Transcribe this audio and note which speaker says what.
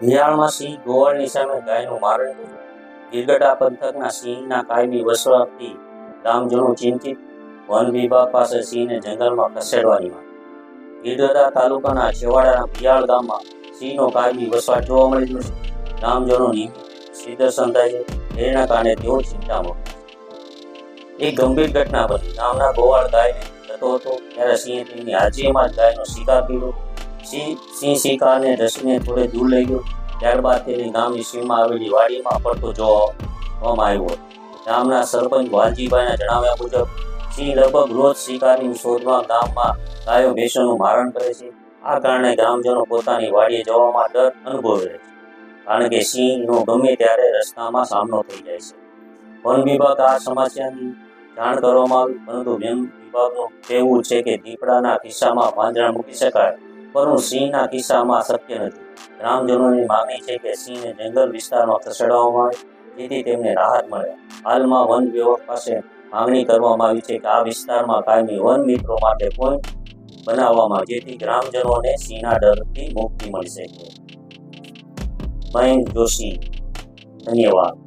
Speaker 1: ભિયાળમાં સિંહ ગોવાળની સામે ગાયનું મારણ કર્યું. ગીરગઢા પંથકના સિંહના કાયમી વસવાટથી ગામજનો ચિંતિત. વન વિભાગ પાસે સિંહને જંગલમાં ખસેડવાની માંગ. ગીરગઢા તાલુકાના છેવાડાના ભિયાળ ગામમાં સિંહનો કાયમી વસવાટ જોવા મળી રહ્યો છે. શ્રીદર્શન થાય છે એના કારણે તેઓ ચિંતામાં. એક ગંભીર ઘટના બની. ગામના ગોવાળ ગાયને જતો હતો, ત્યારે સિંહે તેમની હાજરીમાં જ ગાયનો શિકાર કર્યો. સિંહ સિંહ શિકારને રશ્મિએ થોડે દૂર લઈ ગયો. ત્યારબાદ તેને ગામની સીમમાં આવેલી વાડીમાં પડતો જોવામાં આવ્યો ગામના સરપંચ વાલજીભાઈના જણાવ્યા મુજબ, સિંહ લગભગ રોજ શિકારની શોધમાં ગામમાં ગાયો ભેંસોનું મારણ કરે છે. આ કારણે ગ્રામજનો પોતાની વાડીએ જવામાં ડર અનુભવે છે. કારણ કે સિંહનો ગમે ત્યારે રસ્તામાં સામનો થઈ જાય છે. વન વિભાગ આ સમસ્યાની જાણ કરવામાં આવી, પરંતુ વન વિભાગનું કહેવું છે કે દીપડાના કિસ્સામાં પાંજરા મૂકી શકાય. પરંતુ સિંહના કિસ્સામાં શક્ય નથી ગ્રામજનોની માગણી છે કે સિંહને જંગલ વિસ્તારમાં ખસેડવામાં આવે, જેથી તેમને રાહત મળે. હાલમાં વન વિભાગ પાસે માંગણી કરવામાં આવી છે કે આ વિસ્તારમાં કાયમી વન મિત્રો માટે પોઈન્ટ બનાવવામાં જેથી ગ્રામજનોને સિંહના ડરથી મુક્તિ મળી શકે. મયંક જોશી, ધન્યવાદ.